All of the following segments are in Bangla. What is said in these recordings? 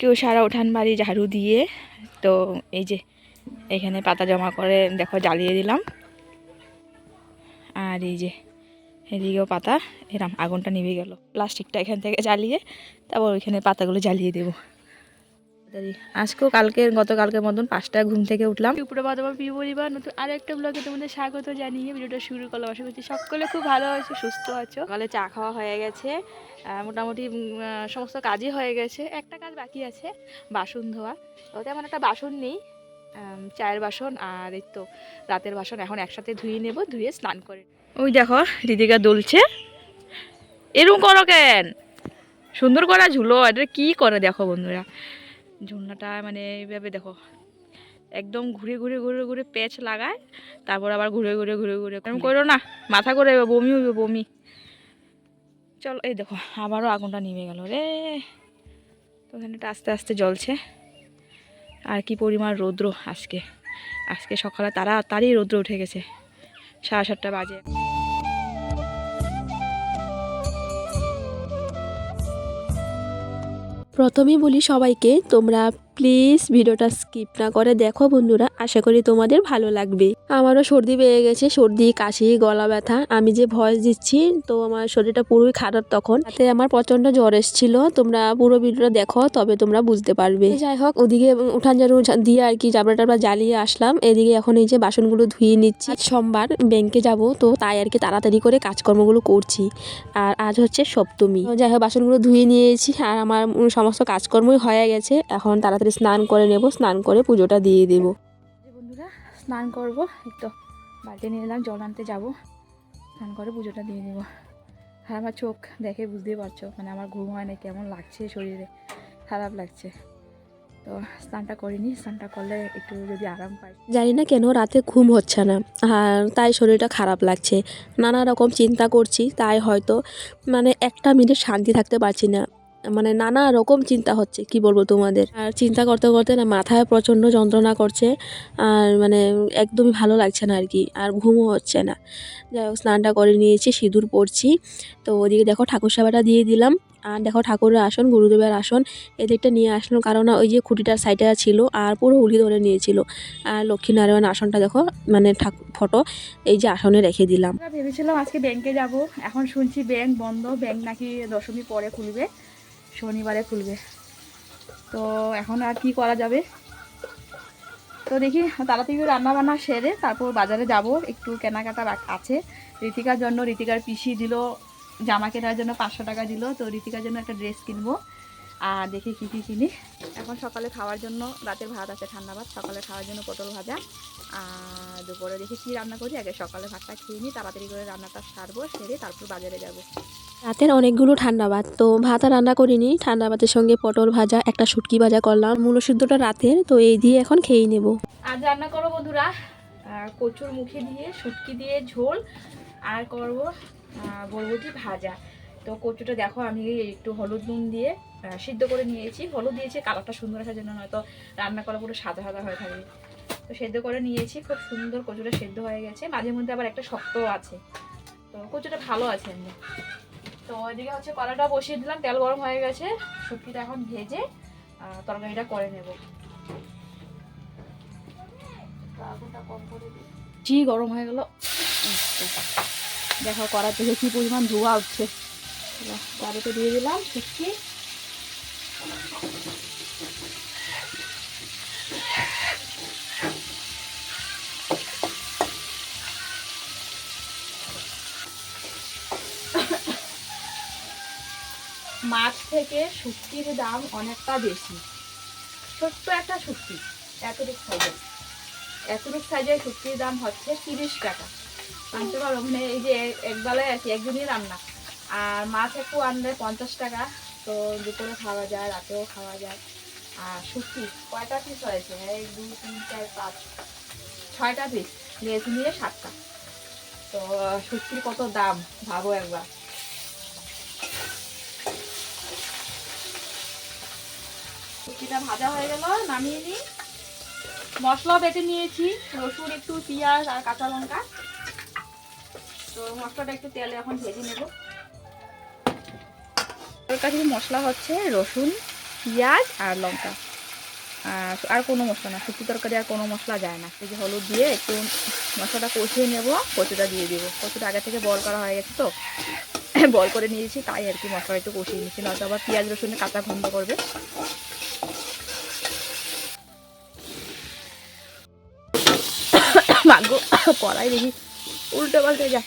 আজকেও সারা উঠান বাড়ি ঝাড়ু দিয়ে, তো এই যে এখানে পাতা জমা করে দেখো জ্বালিয়ে দিলাম। আর এই যে এদিকেও পাতা, এরম আগুনটা নিভে গেল। প্লাস্টিকটা এখান থেকে জ্বালিয়ে তারপর ওইখানে পাতাগুলো জ্বালিয়ে দেবো। তাড়াতাড়ি। আজকেও কালকে গতকালকের মতন পাঁচটায় ঘুম থেকে উঠলাম। উপরে বা তোমার প্রিয় পরিবার নতুন আর একটা ব্লগে তোমাদের স্বাগত জানিয়ে ভিডিওটা শুরু করলাম। আশা করছি সকলে খুব ভালো আছো সুস্থ আছো। সকালে চা খাওয়া হয়ে গেছে। মোটামুটি সমস্ত কাজই হয়ে গেছে। একটা কাজ বাকি আছে বাসন ধোয়া। তো তেমন একটা বাসন নেই। চায়ের বাসন আর এই তো রাতের বাসন এখন একসাথে ধুয়ে নেব ধুয়ে স্নান করে ওই দেখো রিদিকা দুলছে। এরকম করো কেন? সুন্দর করা ঝুলো এটা কি করে দেখো বন্ধুরা? ঝুলনাটা মানে এইভাবে দেখো একদম ঘুরে ঘুরে ঘুরে ঘুরে প্যাচ লাগায় তারপর আবার ঘুরে ঘুরে ঘুরে ঘুরে এরকম করো না মাথা করে বমি হইবে বমি। চলো এই দেখো আবারও আগুনটা নেমে গেল রে। তো এখানেটা আস্তে আস্তে জ্বলছে। আর কি পরিমাণ রৌদ্র আজকে। আজকে সকালে তারা তারই রৌদ্র উঠে গেছে। সাড়ে সাতটা বাজে। প্রথমেই বলি সবাইকে তোমরা প্লিজ ভিডিওটা স্কিপ না করে দেখো বন্ধুরা, আশা করি তোমাদের ভালো লাগবে। আমারও সর্দি পেয়ে গেছে, সর্দি, কাশি, গলা ব্যথা। আমি যে ভয়েস দিচ্ছি, তো আমার শরীরটা পুরোই খারাপ তখন। তাতে আমার প্রচণ্ড জ্বর এসেছিল। তোমরা পুরো ভিডিওটা দেখো, তবে তোমরা বুঝতে পারবে। যাই হোক, ওদিকে উঠান ঝাড়ু দিয়ে আর কি জাবড়া টাবড়া জ্বালিয়ে আসলাম। এদিকে এখন এই যে বাসনগুলো ধুয়ে নিচ্ছি। সোমবার ব্যাংকে যাব, তো তাই আর কি তাড়াতাড়ি করে কাজকর্মগুলো করছি। আর আজ হচ্ছে সপ্তমী। যাই হোক, বাসনগুলো ধুয়ে নিয়েছি। আর আমার সমস্ত কাজকর্মই হয়ে গেছে। এখন তাড়াতাড়ি স্নান করে নেব স্নান করে পুজোটা দিয়ে দেব। বন্ধুরা স্নান করব একটু তো বালতি নিয়ে এলাম জল আনতে যাব। স্নান করে পুজোটা দিয়ে দেবো। আর আমার চোখ দেখে বুঝতেই পারছ মানে আমার ঘুম হয় না কেমন লাগছে শরীরে খারাপ লাগছে। তো স্নানটা করিনি স্নানটা করলে একটু যদি আরাম পাই। জানি না কেন রাতে ঘুম হচ্ছে না আর তাই শরীরটা খারাপ লাগছে। নানা রকম চিন্তা করছি তাই হয়তো মানে একটা মিনিট শান্তি থাকতে পারছি না। মানে নানা রকম চিন্তা হচ্ছে, কি বলব তোমাদের? আর চিন্তা করতে করতে না মাথায় প্রচণ্ড যন্ত্রণা করছে, আর মানে একদমই ভালো লাগছে না আর কি, আর ঘুমও হচ্ছে না। যাই হোক, স্নানটা করে নিয়েছি, সিঁদুর পরছি। তো ওদিকে দেখো ঠাকুর সেবাটা দিয়ে দিলাম। আর দেখো ঠাকুরের আসন, গুরুদেবের আসন, এদিকটা নিয়ে আসলো, কারণ ওই যে খুঁটিটার সাইডে ছিল, আর পুরো উলি ধরে নিয়েছিল। আর লক্ষ্মীনারায়ণ আসনটা দেখো মানে ঠাকুর ফটো, এই যে আসনে রেখে দিলাম। ভেবেছিলাম আজকে ব্যাংকে যাব, এখন শুনছি ব্যাংক বন্ধ, ব্যাংক নাকি দশমী পরে খুলবে। শনিবারে খুলবে। তো এখন আর কি করা যাবে? তো দেখি, তাড়াতাড়ি রান্না বান্না সেরে তারপর বাজারে যাব। একটু কেনাকাটা আছে। ঋতিকার জন্য ঋতিকার পিসি দিল, জামা কেনার জন্য পাঁচশো টাকা দিল। তো ঋতিকার জন্য একটা ড্রেস কিনবো। আর দেখি কী কী কিনি। এখন সকালে খাওয়ার জন্য রাতের ভাত আছে, ঠান্ডা ভাত, সকালে খাওয়ার জন্য পটল ভাজা। দুপুরে দেখি কী রান্না করি? আগে সকালে ভাতটা খেয়ে নিই তাড়াতাড়ি করে রান্নাটা সারবো সেরে তারপর বাজারে যাব। রাতের অনেকগুলো ঠান্ডা ভাত। তো ভাত আর রান্না করিনি ঠান্ডা ভাতের সঙ্গে পটল ভাজা একটা শুটকি ভাজা করলাম। মূলো সিদ্ধটা রাতের তো এই দিয়ে এখন খেয়ে নেব। আজ রান্না করব বন্ধুরা কচুর মুখে দিয়ে শুটকি দিয়ে ঝোল আর করব বরবটি ভাজা। তো কচুটা দেখো আমি একটু হলুদ নুন দিয়ে সিদ্ধ করে নিয়েছি। হলুদ দিয়েছি কালারটা সুন্দর আসার জন্য নয়তো রান্না করা পুরো সাদা সাদা হয়ে থাকবে তো সেদ্ধ করে নিয়েছি, খুব সুন্দর কচুটা সেদ্ধ হয়ে গেছে। মাঝে মধ্যে আবার একটা শক্তও আছে। তো কচুটা ভালো আছে এমনি। তো ওইদিকে হচ্ছে কলাটা বসিয়ে দিলাম, তেল গরম হয়ে গেছে। শুটকিটা এখন ভেজে তরকারিটা করে নেব। কি গরম হয়ে গেল? দেখো কড়া থেকে কি পরিমাণ ধোয়া উঠছে। কড়াতে দিয়ে দিলাম, শুটকি। মাছ থেকে শুটকির দাম অনেকটা বেশি। ছোট্ট একটা শুটকি এতটুক সাইজের এতটুক সাইজের শুটকির দাম হচ্ছে তিরিশ টাকা। আনতে পারো মানে এই যে একবেলায় আছে একদিনই রান্না। আর মাছ একটু আনলে পঞ্চাশ টাকা, তো দুপুরে খাওয়া যায়, রাতেও খাওয়া যায়। আর শুটকি কয়টা পিস হয়েছে? এক, দুই, তিন, চার, পাঁচ, ছয়টা পিস নিয়ে সাতটা। তো শুটকির কত দাম, ভাবো একবার। শুটকিটা ভাজা হয়ে গেল, নামিয়ে নিই। মশলা বেটে নিয়েছি, রসুন একটু, পেঁয়াজ আর কাঁচা লঙ্কা। তো মশলাটা একটু তেলে এখন ভেজে নেব। কাছে মশলা হচ্ছে রসুন, পেঁয়াজ আর লঙ্কা। আর কোনো মশলা না শুক্তি তরকারি আর কোনো মশলা যায় না। এই যে হলুদ দিয়ে একটু মশলাটা কষিয়ে নেব, কচুটা দিয়ে দেবো। কচুটা আগে থেকে বল করা হয়ে গেছে তো। বল করে নিয়েছি, তাই আর কি মশলা একটু কষিয়ে নিচ্ছি। নয়তো আবার পেঁয়াজ রসুনের কাঁচা গন্ধ করবে। মাগো কড়াই দেখি। উল্টে পাল্টে যায়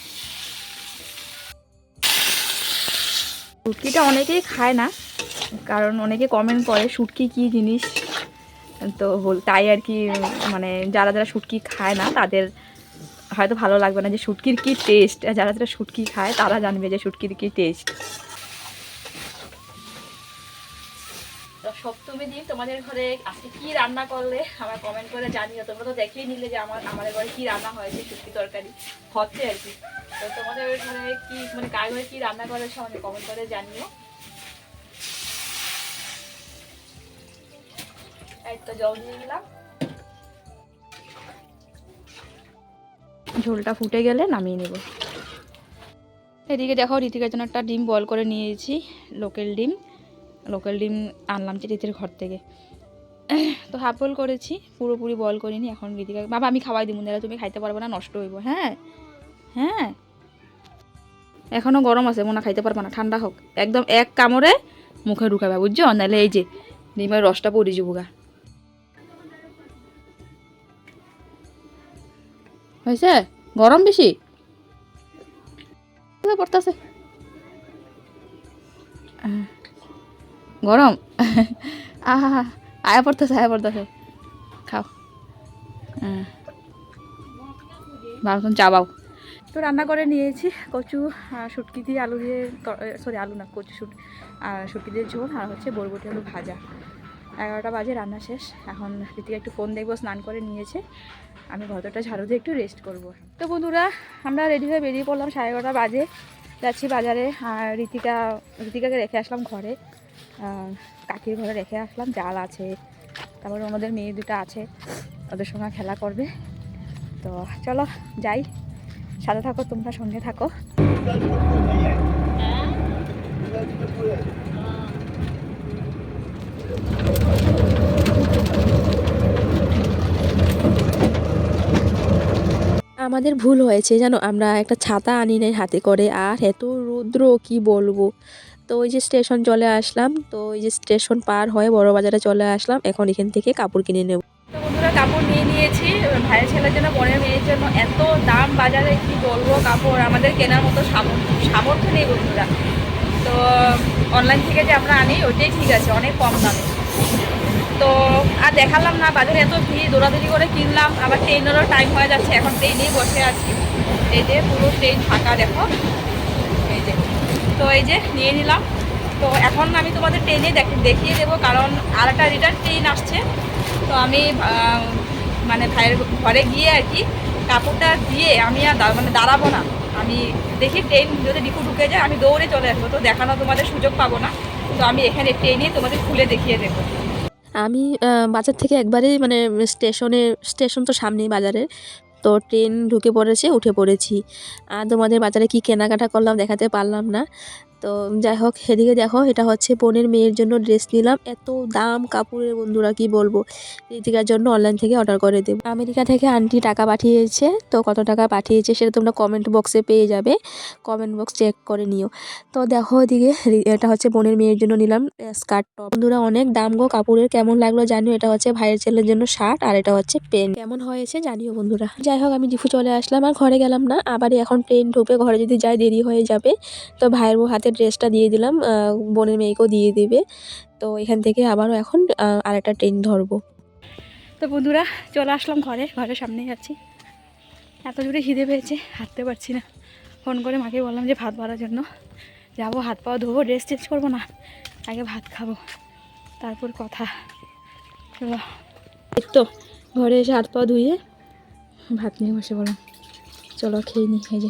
শুটকিটা অনেকেই খায় না, কারণ অনেকে কমেন্ট করে শুটকি কী জিনিস? তো তাই আর কি মানে যারা যারা শুটকি খায় না, তাদের হয়তো ভালো লাগবে না যে শুটকির কী টেস্ট যারা যারা শুটকি খায়, তারা জানবে যে শুটকির কী টেস্ট সপ্তমী দিন, তোমাদের ঘরে আজকে কি রান্না করলে? আমার কমেন্ট করে জানিও। তোমরা তো দেখেই নিলে যে আমার আমাদের ঘরে কি রান্না হয়েছে, শুটকি তরকারি। হচ্ছে আর কি। তো তোমাদের ঘরে কি মানে কার ঘরে কি রান্না করেছ আমাকে কমেন্ট করে জানিও। জল দিয়ে দিলাম। ঝোলটা ফুটে গেলে নামিয়ে নেব। এদিকে দেখো রীতিকার জন্য একটা ডিম বয়েল করে নিয়েছি, লোকাল ডিম। লোকাল ডিম আনলাম রীতির ঘর থেকে। তো হাফ বয়েল করেছি, পুরোপুরি বয়েল করিনি, এখন রীতিকা, বাবা আমি খাওয়াই দিব না তুমি খাইতে পারবে না, নষ্ট হইব হ্যাঁ? হ্যাঁ? এখনও গরম আছে, মনে খাইতে পারবে না, ঠান্ডা হোক। একদম এক কামড়ে মুখে ঢুকাবে, বুঝছ? নাহলে এই যে, ডিমের রসটা পড়ে যাব গা। হয়েছে? গরম বেশি? পড়তেছে? গরম? আহা আয়া পড়তেছে আয়া পড়তেছে। খাও। হ্যাঁ। বারোজন চাবাও তো রান্না করে নিয়েছি, কচু শুটকি দিয়ে আলু দিয়ে সরি আলু না, কচু শুট শুটকি দিয়ে ঝোল, আর হচ্ছে বরবটি আলু ভাজা। এগারোটা বাজে, রান্না শেষ। এখন রীতিকা একটু ফোন দেখব, স্নান করে নিয়েছে। আমি ঘরটা ঝাড়ু দিয়ে একটু রেস্ট করব। তো বন্ধুরা, আমরা রেডি হয়ে বেরিয়ে পড়লাম, সাড়ে এগারোটা বাজে। যাচ্ছি বাজারে, আর রীতিকা রীতিকাকে রেখে আসলাম ঘরে। কাকির ঘরে রেখে আসলাম, জাল আছে। তারপরে ওনাদের মেয়ে দুটো আছে, ওদের সঙ্গে খেলা করবে। তো চলো, যাই। সাথে থাকো, তোমরা সঙ্গে থাকো। আমাদের ভুল হয়েছে, জানো? আমরা একটা ছাতা আনি নাই হাতে করে, আর এত রৌদ্র, কি বলব? তো ওই যে স্টেশন চলে আসলাম, তো ওই যে স্টেশন পার হয়ে বড় বাজারে চলে আসলাম, এখন এখান থেকে কাপড় কিনে নেব। তো বন্ধুরা, কাপড় নিয়ে নিয়েছি, ভাইয়ের ছেলের জন্য বোনের মেয়ের জন্য। এত দাম বাজারে, কি বলব, কাপড়, আমাদের কেনার মতো সামর্থ্য সামর্থ্য নেই বন্ধুরা। তো অনলাইন থেকে যে আমরা আনি, ওইটাই ঠিক আছে, অনেক কম দামে। তো আর দেখালাম না, বাজারে এত ভিড়, দৌড়াদৌড়ি করে কিনলাম, আবার ট্রেনেরও টাইম হয়ে যাচ্ছে, এখন ট্রেনেই বসে আছি। এই পুরো ট্রেন ফাঁকা, দেখো। তো এই যে নিয়ে নিলাম। তো এখন আমি তোমাদের ট্রেনে দেখিয়ে দেবো, কারণ আর একটা রিটার্ন ট্রেন আসছে। তো আমি মানে ভাইয়ের ঘরে গিয়ে আর কি কাপড়টা দিয়ে আমি আর মানে দাঁড়াবো না। আমি দেখি ট্রেন যদি ডিপু ঢুকে যায়, আমি দৌড়ে চলে আসব। তো দেখানো তোমাদের সুযোগ পাবো না। তো আমি এখানে ট্রেনে তোমাদের খুলে দেখিয়ে দেবো। আমি বাজার থেকে একবারে মানে স্টেশনে, স্টেশন তো সামনেই বাজারের। তো ট্রেন ঢুকে পড়েছে, উঠে পড়েছি। আর তোমাদের বাজারে কি কেনাকাটা করলাম দেখাতে পারলাম না। তো যাই হোক, এদিকে দেখো, এটা হচ্ছে বোনের মেয়ের জন্য ড্রেস নিলাম। এত দাম কাপড়ের বন্ধুরা, কি বলব? রীতিকার জন্য অনলাইন থেকে অর্ডার করে দেবো। আমেরিকা থেকে আন্টি টাকা পাঠিয়েছে, তো কত টাকা পাঠিয়েছে সেটা তোমরা কমেন্ট বক্সে পেয়ে যাবে। কমেন্ট বক্স চেক করে নিও। তো দেখো এদিকে এটা হচ্ছে বোনের মেয়ের জন্য নিলাম স্কার্ট টপ বন্ধুরা, অনেক দাম গো, কাপড়ের কেমন লাগল জানিও। এটা হচ্ছে ভাইয়ের ছেলের জন্য শার্ট আর এটা হচ্ছে পেন কেমন হয়েছে জানিও বন্ধুরা। যাই হোক, আমি ডিফু চলে আসলাম, আর ঘরে গেলাম না। আবারই এখন ট্রেন ঢুকে ঘরে যদি যাই, দেরি হয়ে যাবে। তো ভাইয়ের হাতে ড্রেসটা দিয়ে দিলাম বোনের মেয়েকেও দিয়ে দিবে। তো এখান থেকে আবারও এখন আরেকটা ট্রেন ধরবো। তো বন্ধুরা, চলে আসলাম ঘরে, ঘরের সামনে যাচ্ছি এত জোরে খিদে পেয়েছে, হাঁটতে পারছি না। ফোন করে মাকে বললাম যে ভাত বাড়ার জন্য। যাব, হাত পাও ধোবো ড্রেস চেঞ্জ করব না, আগে ভাত খাব। তারপর কথা। তো, ঘরে এসে হাত পা ধুয়ে ভাত নিয়ে বসে বললাম চলো খেয়ে নিই এই যে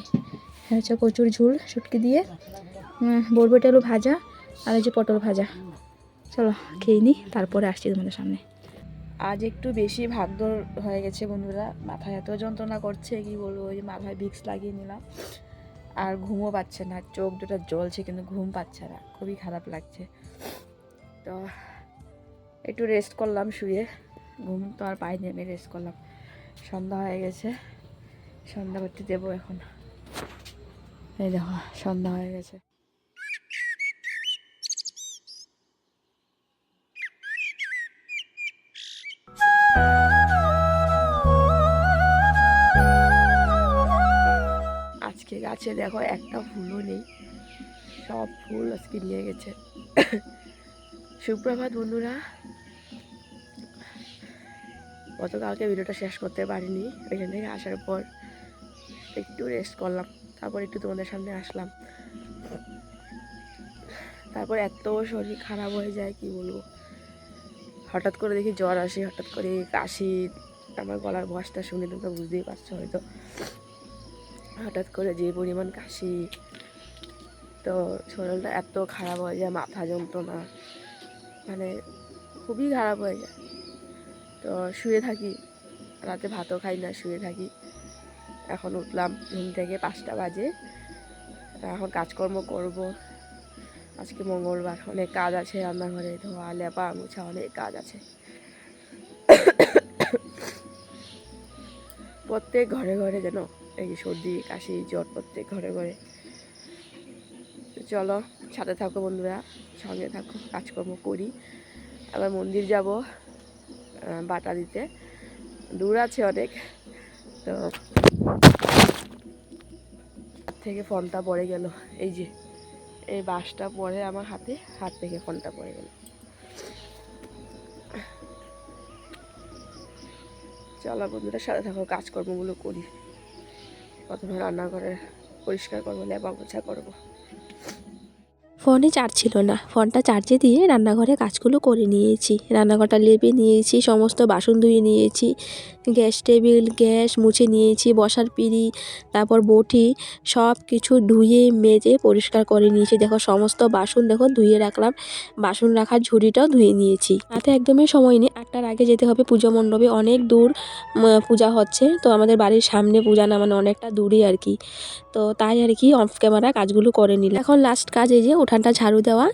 হচ্ছে কচুর ঝুল, শুটকি দিয়ে। বরবটি আলু ভাজা আর যে পটল ভাজা। চলো খেয়ে নিই তারপরে আসছি তোমাদের সামনে। আজ একটু বেশি ভাগদৌড় হয়ে গেছে বন্ধুরা। মাথায় এত যন্ত্রণা করছে, কি বলব, ওই মাথায় ভিক্স লাগিয়ে নিলাম। আর ঘুমও পাচ্ছে না, চোখ দুটো জ্বলছে, কিন্তু ঘুম পাচ্ছে না, খুবই খারাপ লাগছে। তো একটু রেস্ট করলাম শুয়ে, ঘুম তো আর পাইনি আমি রেস্ট করলাম। সন্ধ্যা হয়ে গেছে, সন্ধ্যা করতে দেবো এখন। এই দেখো, সন্ধ্যা হয়ে গেছে। গাছে দেখো, একটা ফুলও নেই। সব ফুল আজকে নিয়ে গেছে। সুপ্রভাত, বন্ধুরা। গতকালকে ভিডিওটা শেষ করতে পারিনি ওইখান থেকে আসার পর একটু রেস্ট করলাম, তারপর একটু তোমাদের সামনে আসলাম। তারপর এত শরীর খারাপ হয়ে যায়, কি বলব? হঠাৎ করে দেখি জ্বর আসে, হঠাৎ করে কাশি, আমার গলার ভয়েসটা শুনে তোমরা বুঝতেই পারছ হয়তো। হঠাৎ করে যে পরিমাণ কাশি, তো শরীরটা এত খারাপ হয়ে যায়, মাথা যন্ত্রণা মানে খুবই খারাপ হয়ে যায়। তো শুয়ে থাকি, রাতে ভাতও খাই না, শুয়ে থাকি। এখন উঠলাম, ঘুম থেকে পাঁচটা বাজে। এখন কাজকর্ম করব। আজকে মঙ্গলবার, অনেক কাজ আছে রান্নাঘরে, ধোয়া, লেপা, মোছা, অনেক কাজ আছে। প্রত্যেক ঘরে ঘরে যেন এই সর্দি, কাশি, জ্বর প্রত্যেক ঘরে ঘরে। চলো, সাথে থাকো বন্ধুরা, সঙ্গে থাকো, কাজকর্ম করি। আবার মন্দির যাব বাটা দিতে। দূর আছে অনেক। তো থেকে ফোনটা পড়ে গেল। এই যে, এই বাসটা পড়ে আমার হাতে, হাত থেকে ফোনটা পড়ে গেল। চলো বন্ধুরা, সাথে থাকো, কাজকর্মগুলো করি। প্রথমে রান্নাঘরে পরিষ্কার করব লেবা মোছা করব। ফোনে চার্জ ছিল না। ফোনটা চার্জে দিয়ে রান্নাঘরে কাজগুলো করে নিয়েছি। রান্নাঘরটা লেপে নিয়েছি, সমস্ত বাসন ধুয়ে নিয়েছি, গ্যাস টেবিল, গ্যাস মুছে নিয়েছি, বসার পিঁড়ি, তারপর বটি সব কিছু ধুয়ে, মেজে পরিষ্কার করে নিয়েছি। দেখো সমস্ত বাসন দেখো ধুয়ে রাখলাম, বাসন রাখার ঝুড়িটাও ধুয়ে নিয়েছি। তাতে একদমই সময় নেই, আটটার আগে যেতে হবে, পুজো মণ্ডপে অনেক দূর পূজা হচ্ছে। তো আমাদের বাড়ির সামনে পূজা না মানে অনেকটা দূরে আর কি। তো তাই আর কি অফ ক্যামেরা কাজগুলো করে নিলাম। এখন লাস্ট কাজ এই যে উঠানটা ঝাড়ু দেওয়া।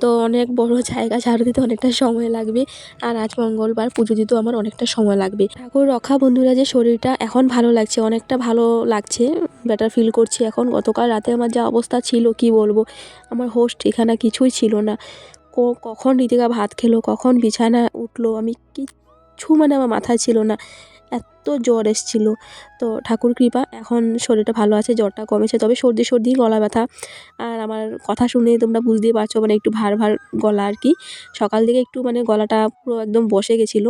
তো অনেক বড় জায়গা ঝাড়ু দিতে অনেকটা সময় লাগবে। আর আজ মঙ্গলবার পুজো দিতেও আমার অনেকটা সময় লাগবে। ঠাকুর রক্ষা বন্ধুরা যে শরীরটা এখন ভালো লাগছে, অনেকটা ভালো লাগছে বেটার ফিল করছি এখন। গতকাল রাতে আমার যা অবস্থা ছিল, কি বলব? আমার হোস্ট ঠিকানা কিছুই ছিল না। কখন ঋতিকা ভাত খেলো, কখন বিছানা উঠল, আমি কিচ্ছু মানে আমার মাথায় ছিল না। এত জ্বর এসেছিল। তো ঠাকুর কৃপা, এখন শরীরটা ভালো আছে, জ্বরটা কমেছে, তবে সর্দি সর্দি, গলা ব্যথা। আর আমার কথা শুনে তোমরা বুঝতেই পারছ মানে একটু ভার ভার গলা আর কি। সকাল থেকে একটু মানে গলাটা পুরো একদম বসে গেছিল।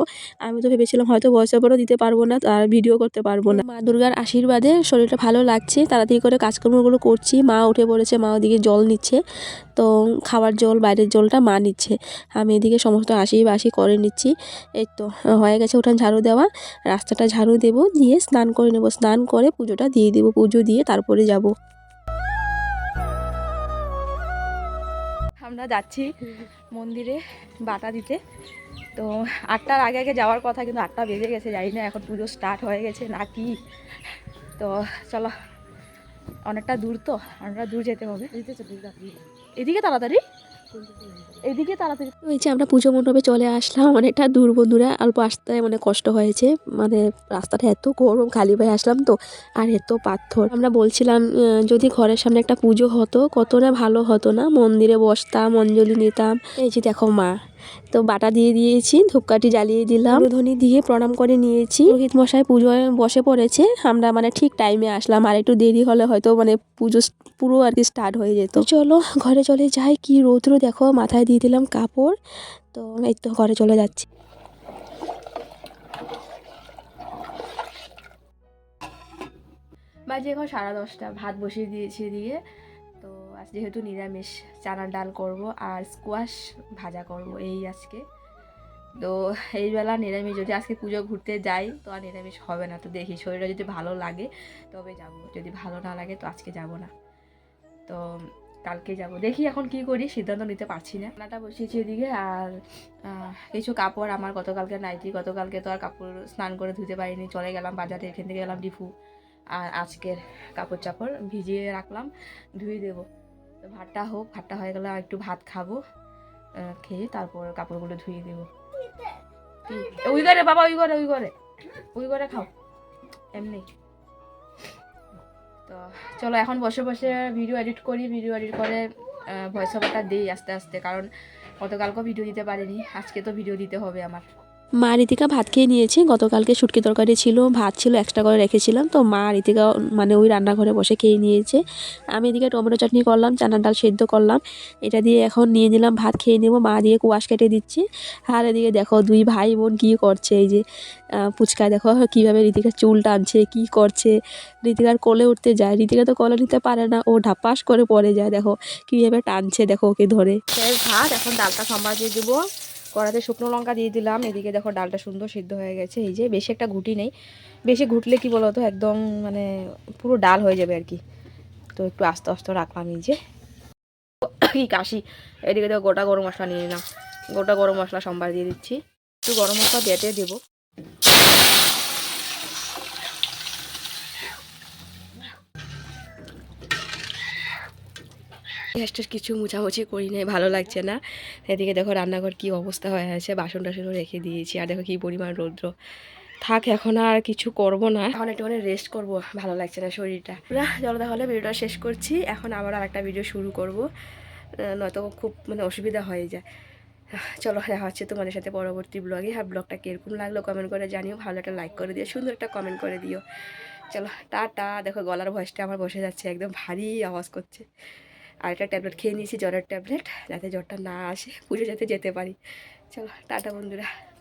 আমি তো ভেবেছিলাম হয়তো ওভারও দিতে পারব না, আর ভিডিও করতে পারব না। মা দুর্গার আশীর্বাদে শরীরটা ভালো লাগছে, তাড়াতাড়ি করে কাজকর্মগুলো করছি। মা উঠে পড়েছে, মা ওদিকে জল নিচ্ছে। তো খাওয়ার জল, বাইরের জলটা মা নিচ্ছে। আমি এদিকে সমস্ত আশি বাসি করে নিচ্ছি। এই তো, হয়ে গেছে উঠান ঝাড়ু দেওয়া। রাস্তাটা ঝাড়ু দেবো দিয়ে স্নান করে নেব স্নান করে পুজোটা দিয়ে দেবো পুজো দিয়ে তারপরে যাব। আমরা যাচ্ছি মন্দিরে বাটা দিতে। তো আটটার আগে আগে যাওয়ার কথা কিন্তু আটটা বেজে গেছে জানি না এখন পুজো স্টার্ট হয়ে গেছে না কি। তো চলো অনেকটা দূর তো অনেকটা দূর যেতে হবে। এদিকে তাড়াতাড়ি? এদিকে তাড়াতাড়ি যে আমরা পুজো মণ্ডপে চলে আসলাম। অনেকটা দূর বন্ধুরা, অল্প আসতে মানে কষ্ট হয়েছে। মানে রাস্তাটা এত গরম, খালি ভাই আসলাম তো, আর এত পাথর। আমরা বলছিলাম যদি ঘরের সামনে একটা পুজো হতো, কত না ভালো হতো না? মন্দিরে বসতাম, অঞ্জলি নিতাম। এই যে দেখো মা তো বাটা দিয়ে দিয়েছি ধূপকাঠি জ্বালিয়ে দিলাম। ধ্বনি দিয়ে প্রণাম করে নিয়েছি। রোহিত মশাই পুজোয় বসে পড়েছে। আমরা মানে ঠিক টাইমে আসলাম আর একটু দেরি হলে হয়তো মানে পুজো পুরো আর কি স্টার্ট হয়ে যেত। চলো ঘরে চলে যাই। কি রৌদ্র দেখো মাথায় দিয়ে দিলাম কাপড়। তো এই তো ঘরে চলে যাচ্ছি। বাজে এখন সাড়ে দশটা ভাত বসিয়ে দিয়েছি দিয়ে যেহেতু নিরামিষ, চানার ডাল করব আর স্কোয়াশ ভাজা করব এই আজকে। তো এই বেলা নিরামিষ, যদি আজকে পুজো ঘুরতে যাই, তো আর নিরামিষ হবে না। তো দেখি, শরীরটা যদি ভালো লাগে, তবে যাব। যদি ভালো না লাগে, তো আজকে যাব না। তো কালকে যাব। দেখি এখন কি করি, সিদ্ধান্ত নিতে পারছি না। রান্নাটা বসিয়েছি এদিকে আর কিছু কাপড় আমার গতকালকে নাইটি, গতকালকে তো আর কাপড় স্নান করে ধুতে পারিনি। চলে গেলাম বাজারে, এখান থেকে গেলাম ডিফু। আর আজকের কাপড় চাপড় ভিজিয়ে রাখলাম, ধুয়ে দেবো। ভাতটা হোক, ভাতটা হয়ে গেলে একটু ভাত খাব। খেয়ে তারপর কাপড়গুলো ধুয়ে দেবো। ওই ঘরে, বাবা, ওই ঘরে ওই ঘরে। ওই ঘরে খাও। এমনি। তো চলো, এখন বসে বসে ভিডিও এডিট করি। ভিডিও এডিট করে ভয়েস ওভারটা দিই আস্তে আস্তে, কারণ গতকালকেও ভিডিও দিতে পারিনি। আজকে তো ভিডিও দিতে হবে আমার। মা রীতিকা ভাত খেয়ে নিয়েছে। গতকালকে শুটকি তরকারি ছিল, ভাত ছিল এক্সট্রা করে রেখেছিলাম। তো মা রীতিকা মানে ওই রান্নাঘরে বসে খেয়ে নিয়েছে। আমি এদিকে টমেটো চাটনি করলাম, চানার ডাল সেদ্ধ করলাম। এটা দিয়ে এখন নিয়ে নিলাম, ভাত খেয়ে নেব। মা দিয়ে কুয়াশ কেটে দিচ্ছি। আর এদিকে দেখো দুই ভাই বোন কী করছে, এই যে পুচকা দেখো কীভাবে রীতিকা চুল টানছে, কী করছে। রীতিকার কোলে উঠতে যায়, রীতিকা তো কোলে নিতে পারে না, ও ঢাপাস করে পড়ে যায়। দেখো কীভাবে টানছে, দেখো ওকে ধরে। ভাত, এখন ডালটা সম্বার দিয়ে দেবো। কড়াতে শুকনো লঙ্কা দিয়ে দিলাম। এদিকে দেখো ডালটা সুন্দর সিদ্ধ হয়ে গেছে। এই যে বেশি একটা ঘুটি নেই। বেশি ঘুটলে কি বলতো, একদম মানে পুরো ডাল হয়ে যাবে আর কি তো একটু আস্তে আস্তে রাখলাম এই যে। কি কাশি। এদিকে দেখো গোটা গরম মশলা নিয়ে নিলাম। গোটা গরম মশলা সম্বার দিয়ে দিচ্ছি। একটু গরম মশলা বেটে দেবো। গ্যাসটার কিছু মুছামুছি করি নাই, ভালো লাগছে না। এদিকে দেখো রান্নাঘর কি অবস্থা হয়ে আছে, বাসন টাসনও রেখে দিয়েছি, আর দেখো কি পরিমাণ রৌদ্র। থাক, এখন আর কিছু করব না। এখন একটুখানি রেস্ট করব, ভালো লাগছে না শরীরটা। চলো তাহলে ভিডিওটা শেষ করছি, এখন আবার আর একটা ভিডিও শুরু করব। নয়তো খুব মানে অসুবিধা হয়ে যায়। চলো, দেখা হচ্ছে তোমাদের সাথে পরবর্তী ব্লগে আর ব্লগটা কীরকম লাগল কমেন্ট করে জানিও, ভালো একটা লাইক করে দিও, সুন্দর একটা কমেন্ট করে দিও। চলো, টাটা। দেখো গলার ভয়েসটা আমার বসে যাচ্ছে, একদম ভারী আওয়াজ করছে। আর একটা ট্যাবলেট খেয়ে নিয়েছি জ্বরের ট্যাবলেট যাতে জ্বরটা না আসে, পুজো যাতে যেতে পারি। চলো, টাটা বন্ধুরা।